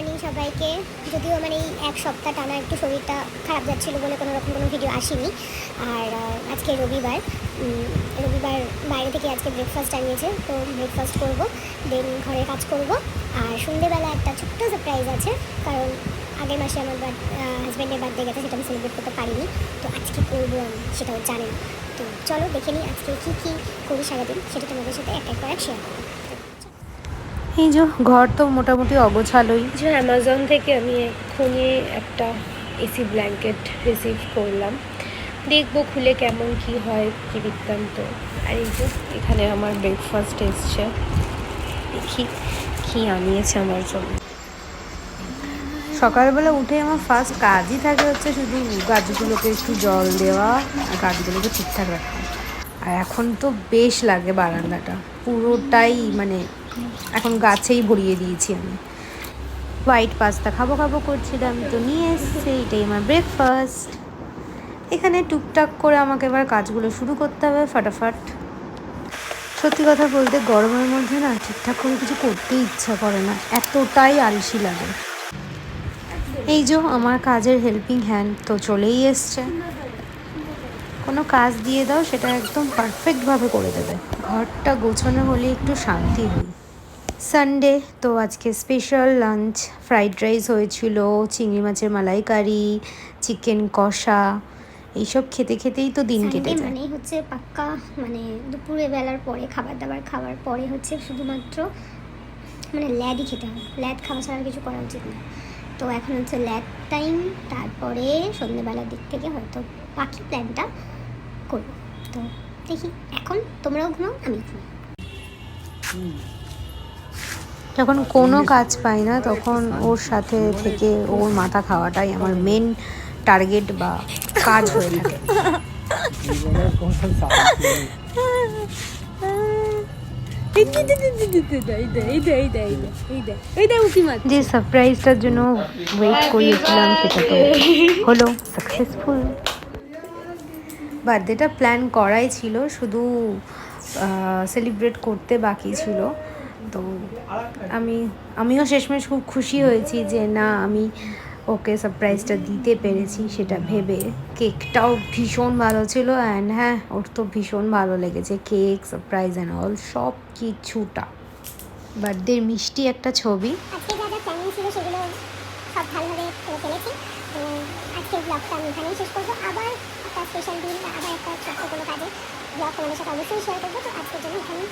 Morning সবাইকে। যদিও মানে এই এক সপ্তাহ টানা একটু শরীরটা খারাপ যাচ্ছিল বলে কোনো রকম কোনো ভিডিও আসেনি। আর আজকে রবিবার রবিবার বাইরে থেকে আজকে ব্রেকফাস্ট আনিয়েছে, তো ব্রেকফাস্ট করব দেন ঘরের কাজ করব। আর সন্ধেবেলা একটা ছোট্ট সারপ্রাইজ আছে, কারণ আগের মাসে আমার হাজব্যান্ডের বার্থডে গেছে, সেটা আমি সেলিব্রেট করতে পারিনি। তো আজকে করব আমি, সেটাও জানেন। তো চলো দেখে নিই আজকে কী কী করি সারাদিন, সেটা তোমাদের সাথে এক এক করে শেয়ার করব। এই যে ঘর তো মোটামুটি অগোছালোই। যে অ্যামাজন থেকে আমি এক্ষুনি একটা এসি ব্ল্যাঙ্কেট রিসিভ করলাম। দেখব খুলে কেমন কি হয় কি বৃত্তান্ত। আর এই যে এখানে আমার ব্রেকফাস্ট এসছে। দেখি কি আনিয়েছে আমার জন্য। সকালবেলা উঠে আমার ফার্স্ট কাজই থাকে হচ্ছে শুধু গাছগুলোকে একটু জল দেওয়া আর গাছগুলোকে ঠিকঠাক রাখা। আর এখন তো বেশ লাগে বারান্দাটা। পুরোটাই মানে এখন গাছেই ভরিয়ে দিয়েছি আমি। হোয়াইট পাস্তা খাব খাব করছিলাম তো নিয়ে এসছে, এটাই আমার ব্রেকফাস্ট এখানে টুকটাক করে আমাকে এবার কাজগুলো শুরু করতে হবে, ফাটাফাট। সত্যি কথা বলতে গরমের মধ্যে না ঠিকঠাক করে কিছু করতে ইচ্ছা করে না, এতটাই আলসি লাগে। এই যে আমার কাজের হেল্পিং হ্যান্ড তো চলেই এসছে। কোনো কাজ দিয়ে দাও সেটা একদম পারফেক্টভাবে করে দেবে। ঘরটা গোছানো হলে একটু শান্তি হই সানডে তো আজকে স্পেশাল লাঞ্চ ফ্রাইড রাইস হয়েছিল চিংড়ি মাছের মালাইকারি চিকেন কষা এইসব খেতে খেতেই তো দিন কেটে যায়। মানে হচ্ছে পাক্কা মানে দুপুরে বেলার পরে খাবার দাবার খাওয়ার পরে হচ্ছে শুধুমাত্র মানে ল্যাডই খেতে হবে। ল্যাড খাওয়া ছাড়া কিছু করা উচিত না। তো এখন হচ্ছে ল্যাড টাইম তারপরে সন্ধ্যেবেলার দিক থেকে হয়তো বাকি প্ল্যানটা করব। তো দেখি এখন তোমরাও ঘুমাও আমি ঘুমাই। যখন কোনো কাজ পাই না তখন ওর সাথে থেকে ওর মাথা খাওয়াটাই আমার মেন টার্গেট বা কাজ হয়ে থাকে। যে সারপ্রাইজটার জন্য ওয়েট করিয়েছিলাম সেটা তো হলো সাকসেসফুল বার্থডেটা প্ল্যান করাই ছিল, শুধু সেলিব্রেট করতে বাকি ছিল। তো আমি, আমিও শেষমেশ খুব খুশি হয়েছি যে না, আমি ওকে সারপ্রাইজটা দিতে পেরেছি, সেটা ভেবে। কেকটাও ভীষণ ভালো ছিল অ্যান্ড হ্যাঁ ওর তো ভীষণ ভালো লেগেছে। কেক সারপ্রাইজ অ্যান্ড অল সব কিছুটা। বার্থডের মিষ্টি একটা ছবি। আজকে যা যা প্ল্যানিং ছিল সেগুলো সব ভালোভাবে করে ফেলেছি। তো আজকের ব্লগটা আমি এখানেই শেষ করব। আবার একটা স্পেশাল দিন আবার একটা ছোট্ট কোনো কাজে ব্লগ তোমাদের সাথে অবশ্যই শেয়ার করব। তো আজকের জন্য এখানেই